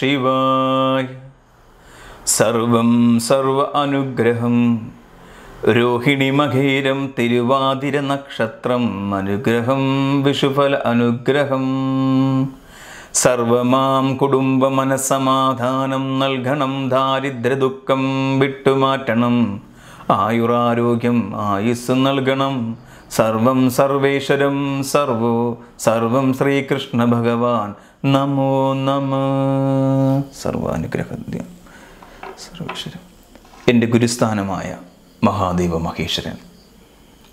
ശിവായ. സർവം സർവ അനുഗ്രഹം. രോഹിണി മഹേരം തിരുവാതിര നക്ഷത്രം അനുഗ്രഹം വിഷുഫല അനുഗ്രഹം. സർവമാം കുടുംബ മനസമാധാനം നൽകണം ദാരിദ്ര്യദുഃഖം വിട്ടുമാറ്റണം. ആയുരാരോഗ്യം ആയുസ് നൽകണം. സർവം സർവേശ്വരം സർവോ സർവം ശ്രീകൃഷ്ണ ഭഗവാൻ നമോ നമ. സർവാനുഗ്രഹദ്യം. സർവേശ്വരൻ എന്റെ ഗുരുസ്ഥാനമായ മഹാദേവ മഹേശ്വരൻ.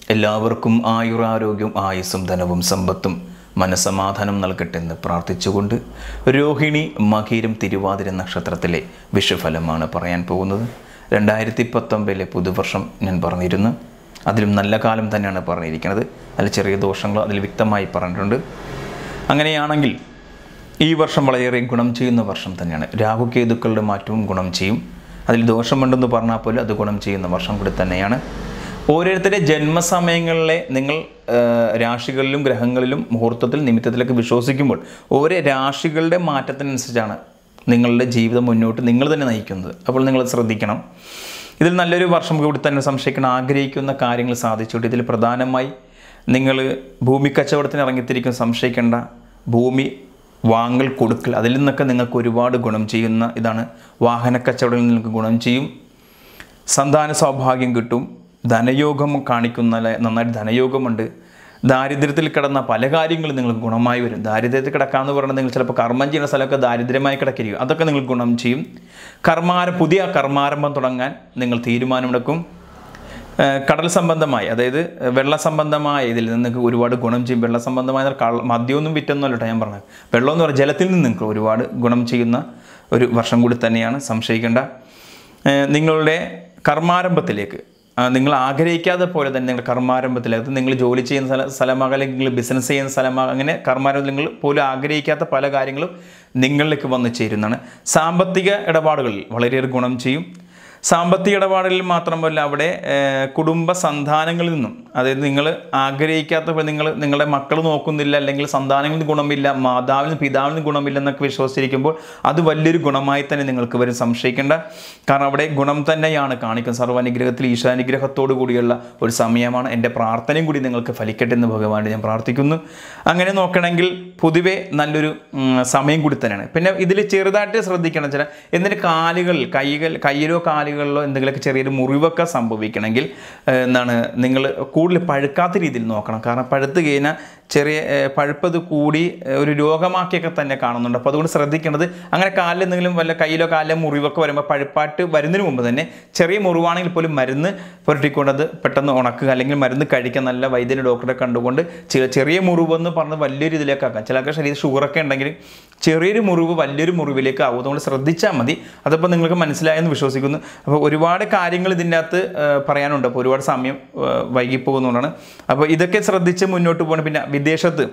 എല്ലാവർക്കും ആയുരാരോഗ്യം ആയുസ്സും ധനവും സമ്പത്തും മനസമാധാനം നൽകട്ടെ എന്ന് പ്രാർത്ഥിച്ചുകൊണ്ട് രോഹിണി മകീരം തിരുവാതിര നക്ഷത്രത്തിലെ വിഷുഫലമാണ് പറയാൻ പോകുന്നത്. രണ്ടായിരത്തി പത്തൊമ്പതിലെ പുതുവർഷം ഞാൻ പറഞ്ഞിരുന്നു. അതിലും നല്ല കാലം തന്നെയാണ് പറഞ്ഞിരിക്കുന്നത്. അതിൽ ചെറിയ ദോഷങ്ങൾ അതിൽ വ്യക്തമായി പറഞ്ഞിട്ടുണ്ട്. അങ്ങനെയാണെങ്കിൽ ഈ വർഷം വളരെയേറെ ഗുണം ചെയ്യുന്ന വർഷം തന്നെയാണ്. രാഹുകേതുക്കളുടെ മാറ്റവും ഗുണം ചെയ്യും. അതിൽ ദോഷമുണ്ടെന്ന് പറഞ്ഞാൽ പോലും അത് ഗുണം ചെയ്യുന്ന വർഷം കൂടി തന്നെയാണ്. ഓരോരുത്തരുടെ ജന്മസമയങ്ങളിലെ നിങ്ങൾ രാശികളിലും ഗ്രഹങ്ങളിലും മുഹൂർത്തത്തിൽ നിമിത്തത്തിലൊക്കെ വിശ്വസിക്കുമ്പോൾ ഓരോ രാശികളുടെ മാറ്റത്തിനനുസരിച്ചാണ് നിങ്ങളുടെ ജീവിതം മുന്നോട്ട് നിങ്ങൾ തന്നെ നയിക്കുന്നത്. അപ്പോൾ നിങ്ങൾ ശ്രദ്ധിക്കണം. ഇതിൽ നല്ലൊരു വർഷം കൂടി തന്നെ സംശയിക്കണം ആഗ്രഹിക്കുന്ന കാര്യങ്ങൾ സാധിച്ചുകൊണ്ട് ഇതിൽ പ്രധാനമായി നിങ്ങൾ ഭൂമി കച്ചവടത്തിന് ഇറങ്ങിത്തിരിക്കും സംശയിക്കേണ്ട. ഭൂമി വാങ്ങൽ കൊടുക്കൽ. അതിൽ നിന്നൊക്കെ നിങ്ങൾക്ക് ഒരുപാട് ഗുണം ചെയ്യുന്ന ഇതാണ് വാഹന കച്ചവടത്തിൽ നിങ്ങൾക്ക് ഗുണം ചെയ്യും. സന്താന സൗഭാഗ്യം കിട്ടും. ധനയോഗം കാണിക്കുന്ന നന്നായിട്ട് ധനയോഗമുണ്ട്. ദാരിദ്ര്യത്തിൽ കിടന്ന പല കാര്യങ്ങളും നിങ്ങൾക്ക് ഗുണമായി വരും. ദാരിദ്ര്യത്തിൽ കിടക്കാന്ന് പറഞ്ഞാൽ നിങ്ങൾ ചിലപ്പോൾ കർമ്മം ചെയ്യുന്ന സ്ഥലമൊക്കെ ദാരിദ്ര്യമായി കിടക്കരുത് അതൊക്കെ നിങ്ങൾ ഗുണം ചെയ്യും. കർമാര പുതിയ കർമാരംഭം തുടങ്ങാൻ നിങ്ങൾ തീരുമാനമെടുക്കും. കടൽ സംബന്ധമായി അതായത് വെള്ള സംബന്ധമായ ഇതിൽ നിങ്ങൾക്ക് ഒരുപാട് ഗുണം ചെയ്യും. വെള്ള സംബന്ധമായ മദ്യമൊന്നും വിറ്റൊന്നുമല്ല ഞാൻ പറഞ്ഞത്. വെള്ളം എന്ന് പറഞ്ഞാൽ ജലത്തിൽ നിന്ന് നിങ്ങൾക്ക് ഒരുപാട് ഗുണം ചെയ്യുന്ന ഒരു വർഷം കൂടി തന്നെയാണ് സംശയിക്കേണ്ട. നിങ്ങളുടെ കർമാരംഭത്തിലേക്ക് നിങ്ങൾ ആഗ്രഹിക്കാതെ പോലെ തന്നെ നിങ്ങളുടെ കർമാരംഭത്തിലേക്ക് നിങ്ങൾ ജോലി ചെയ്യുന്ന സ്ഥല സ്ഥലമാകാം അല്ലെങ്കിൽ നിങ്ങൾ ബിസിനസ് ചെയ്യുന്ന സ്ഥലമാകാം അങ്ങനെ കർമാരംഭത്തിൽ നിങ്ങൾ പോലും ആഗ്രഹിക്കാത്ത പല കാര്യങ്ങളും നിങ്ങളിലേക്ക് വന്നു ചേരുന്നതാണ്. സാമ്പത്തിക ഇടപാടുകളിൽ വളരെയേറെ ഗുണം ചെയ്യും. സാമ്പത്തിക ഇടപാടിൽ മാത്രമല്ല അവിടെ കുടുംബ സന്താനങ്ങളിൽ നിന്നും അതായത് നിങ്ങൾ ആഗ്രഹിക്കാത്തപ്പോൾ നിങ്ങൾ നിങ്ങളുടെ മക്കൾ നോക്കുന്നില്ല അല്ലെങ്കിൽ സന്താനങ്ങളിൽ ഗുണമില്ല പിതാവിൽ നിന്ന് ഗുണമില്ല എന്നൊക്കെ വിശ്വസിച്ചിരിക്കുമ്പോൾ അത് വലിയൊരു ഗുണമായി തന്നെ നിങ്ങൾക്ക് വരും സംശയിക്കേണ്ട. കാരണം അവിടെ ഗുണം തന്നെയാണ് കാണിക്കുന്നത്. സർവാനുഗ്രഹത്തിൽ ഈശാനുഗ്രഹത്തോടു കൂടിയുള്ള ഒരു സമയമാണ്. എന്റെ പ്രാർത്ഥനയും കൂടി നിങ്ങൾക്ക് ഫലിക്കട്ടെ എന്ന് ഭഗവാൻ ഞാൻ പ്രാർത്ഥിക്കുന്നു. അങ്ങനെ നോക്കണമെങ്കിൽ പൊതുവേ നല്ലൊരു സമയം കൂടി തന്നെയാണ്. പിന്നെ ഇതിൽ ചെറുതായിട്ട് ശ്രദ്ധിക്കണം. ചില എന്നിട്ട് കാലുകൾ കൈകൾ കയ്യിലോ കാലുകളിലോ എന്തെങ്കിലുമൊക്കെ ചെറിയൊരു മുറിവൊക്കെ സംഭവിക്കണമെങ്കിൽ എന്താണ് നിങ്ങൾ കൂടുതൽ പഴുക്കാത്ത രീതിയിൽ നോക്കണം. കാരണം പഴുത്ത് കഴിഞ്ഞാൽ ചെറിയ പഴുപ്പത് കൂടി ഒരു രോഗമാക്കിയൊക്കെ തന്നെ കാണുന്നുണ്ട്. അപ്പോൾ അതുകൊണ്ട് ശ്രദ്ധിക്കേണ്ടത് അങ്ങനെ കാലിൽ എന്തെങ്കിലും വല്ല കയ്യിലോ കാലിലോ മുറിവൊക്കെ വരുമ്പോൾ പഴുപ്പാട്ട് വരുന്നതിന് മുമ്പ് തന്നെ ചെറിയ മുറിവാണെങ്കിൽ പോലും മരുന്ന് പുരട്ടിക്കൊണ്ട് അത് പെട്ടെന്ന് ഉണക്കുക അല്ലെങ്കിൽ മരുന്ന് കഴിക്കാൻ നല്ല വൈദ്യന് ഡോക്ടറെ കണ്ടുകൊണ്ട് ചെറിയ മുറിവെന്ന് പറഞ്ഞ് വലിയൊരു ഇതിലേക്ക് ആക്കാം ചിലർക്ക് ശരീരം ഷുഗറൊക്കെ ഉണ്ടെങ്കിൽ ചെറിയൊരു മുറിവ് വലിയൊരു മുറിവിലേക്ക് ആവും അതുകൊണ്ട് ശ്രദ്ധിച്ചാൽ മതി. അതപ്പോൾ നിങ്ങൾക്ക് മനസ്സിലായെന്ന് വിശ്വസിക്കുന്നു. അപ്പോൾ ഒരുപാട് കാര്യങ്ങൾ ഇതിന്റെ അകത്ത് പറയാനുണ്ട്. അപ്പോൾ ഒരുപാട് സമയം വൈകിപ്പോകുന്നതുകൊണ്ടാണ്. അപ്പോൾ ഇതൊക്കെ ശ്രദ്ധിച്ച് മുന്നോട്ട് പോകണം. പിന്നെ വിദേശത്ത്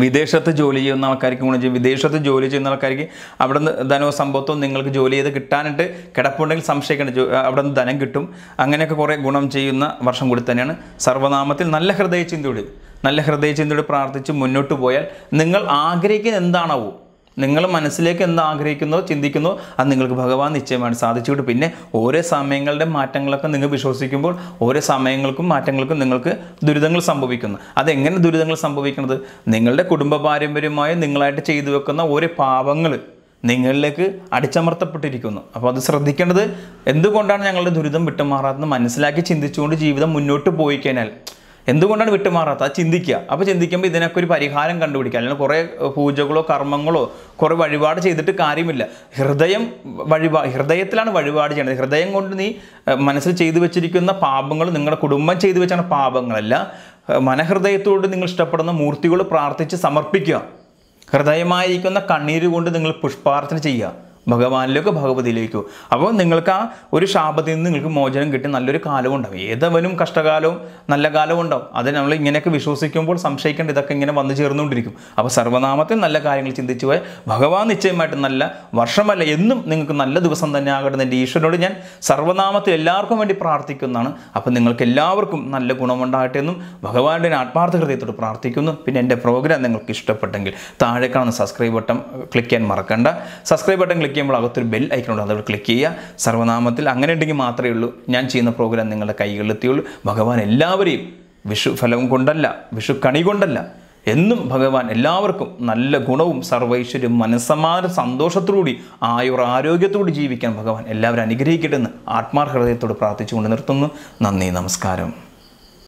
വിദേശത്ത് ജോലി ചെയ്യുന്ന ആൾക്കാർക്ക് ഗുണം ചെയ്യും. വിദേശത്ത് ജോലി ചെയ്യുന്ന ആൾക്കാർക്ക് അവിടെ നിന്ന് ധനവും സമ്പത്തും നിങ്ങൾക്ക് ജോലി ചെയ്ത് കിട്ടാനായിട്ട് കിടപ്പുണ്ടെങ്കിൽ സംശയിക്കേണ്ട അവിടെ നിന്ന് ധനം കിട്ടും. അങ്ങനെയൊക്കെ കുറേ ഗുണം ചെയ്യുന്ന വർഷം കൂടി തന്നെയാണ്. സർവനാമത്തിൽ നല്ല ഹൃദയചിന്തയോട്. നല്ല ഹൃദയചിന്തയോട് പ്രാർത്ഥിച്ച് മുന്നോട്ട് പോയാൽ നിങ്ങൾ ആഗ്രഹിക്കുന്ന എന്താണാവോ നിങ്ങൾ മനസ്സിലേക്ക് എന്ത് ആഗ്രഹിക്കുന്നോ ചിന്തിക്കുന്നോ അത് നിങ്ങൾക്ക് ഭഗവാൻ നിശ്ചയമാണ് സാധിച്ചുകൊണ്ട് പിന്നെ ഓരോ സമയങ്ങളുടെ മാറ്റങ്ങളൊക്കെ നിങ്ങൾ വിശ്വസിക്കുമ്പോൾ ഓരോ സമയങ്ങൾക്കും മാറ്റങ്ങൾക്കും നിങ്ങൾക്ക് ദുരിതങ്ങൾ സംഭവിക്കുന്നു. അതെങ്ങനെ ദുരിതങ്ങൾ സംഭവിക്കുന്നത്? നിങ്ങളുടെ കുടുംബ പാരമ്പര്യമായി നിങ്ങളായിട്ട് ചെയ്തു വെക്കുന്ന ഓരോ പാപങ്ങൾ നിങ്ങളിലേക്ക് അടിച്ചമർത്തപ്പെട്ടിരിക്കുന്നു. അപ്പോൾ അത് ശ്രദ്ധിക്കേണ്ടത് എന്തുകൊണ്ടാണ് ഞങ്ങളുടെ ദുരിതം വിട്ടുമാറാത്തത് മനസ്സിലാക്കി ചിന്തിച്ചുകൊണ്ട് ജീവിതം മുന്നോട്ട് പോയി കഴിഞ്ഞാൽ എന്തുകൊണ്ടാണ് വിട്ടുമാറാത്തത്? അത് ചിന്തിക്കുക. അപ്പോൾ ചിന്തിക്കുമ്പോൾ ഇതിനൊക്കെ ഒരു പരിഹാരം കണ്ടുപിടിക്കുക. അല്ലെങ്കിൽ കുറേ പൂജകളോ കർമ്മങ്ങളോ കുറേ വഴിപാട് ചെയ്തിട്ട് കാര്യമില്ല. ഹൃദയം വഴിപാ ഹൃദയത്തിലാണ് വഴിപാട് ചെയ്യേണ്ടത്. ഹൃദയം കൊണ്ട് നീ മനസ്സിൽ ചെയ്തു വെച്ചിരിക്കുന്ന പാപങ്ങൾ നിങ്ങളുടെ കുടുംബം ചെയ്തു വെച്ചാണ് പാപങ്ങളല്ല. മനഹൃദയത്തോട് നിങ്ങൾ ഇഷ്ടപ്പെടുന്ന മൂർത്തികൾ പ്രാർത്ഥിച്ച് സമർപ്പിക്കുക. ഹൃദയമായിരിക്കുന്ന കണ്ണീര് കൊണ്ട് നിങ്ങൾ പുഷ്പാർച്ചന ചെയ്യുക. ഭഗവാനിലേക്കോ ഭഗവതിയിലേക്കോ. അപ്പോൾ നിങ്ങൾക്ക് ആ ഒരു ശാപത്തിൽ നിന്ന് നിങ്ങൾക്ക് മോചനം കിട്ടി നല്ലൊരു കാലവും ഉണ്ടാവും. ഏതവനും കഷ്ടകാലവും നല്ല കാലവും ഉണ്ടാവും. അത് നമ്മൾ ഇങ്ങനെയൊക്കെ വിശ്വസിക്കുമ്പോൾ സംശയിക്കേണ്ട ഇതൊക്കെ ഇങ്ങനെ വന്നു ചേർന്നുകൊണ്ടിരിക്കും. അപ്പോൾ സർവനാമത്തിൽ നല്ല കാര്യങ്ങൾ ചിന്തിച്ചു പോയാൽ ഭഗവാൻ നിശ്ചയമായിട്ട് നല്ല വർഷമല്ല എന്നും നിങ്ങൾക്ക് നല്ല ദിവസം തന്നെ ആകട്ടെ എന്റെ ഈശ്വരനോട് ഞാൻ സർവനാമത്തിൽ എല്ലാവർക്കും വേണ്ടി പ്രാർത്ഥിക്കുന്നതാണ്. അപ്പോൾ നിങ്ങൾക്ക് എല്ലാവർക്കും നല്ല ഗുണമുണ്ടാകട്ടെ എന്നും ഭഗവാന്റെ ആത്മാർത്ഥ ഹൃദയത്തോട് പ്രാർത്ഥിക്കുന്നു. പിന്നെ എന്റെ പ്രോഗ്രാം നിങ്ങൾക്ക് ഇഷ്ടപ്പെട്ടെങ്കിൽ താഴെ കാണുന്ന സബ്സ്ക്രൈബ് ബട്ടൺ ക്ലിക്ക് ചെയ്യാൻ മറക്കണ്ട. സബ്സ്ക്രൈബ് ബട്ടൺ ക്ലിക്ക് ചെയ്യുമ്പോൾ അകത്തൊരു ബെൽ ഐക്കണുണ്ട് അതവിടെ ക്ലിക്ക് ചെയ്യുക. സർവനാമത്തിൽ അങ്ങനെ ഉണ്ടെങ്കിൽ മാത്രമേ ഉള്ളൂ. ഞാൻ ചെയ്യുന്ന പ്രോഗ്രാം നിങ്ങളുടെ കൈകളിലെത്തിയുള്ളൂ ഭഗവാൻ എല്ലാവരെയും വിഷു ഫലം കൊണ്ടല്ല വിഷു കണി കൊണ്ടല്ല എന്നും ഭഗവാൻ എല്ലാവർക്കും നല്ല ഗുണവും സർവൈശ്വര്യം മനസ്സമാന സന്തോഷത്തോടുകൂടി ആയുർ ആരോഗ്യത്തോടെ ജീവിക്കാൻ ഭഗവാൻ എല്ലാവരും അനുഗ്രഹിക്കട്ടെ എന്ന് ആത്മാർഹൃദയത്തോട് പ്രാർത്ഥിച്ചുകൊണ്ട് നിർത്തുന്നു. നന്ദി നമസ്കാരം.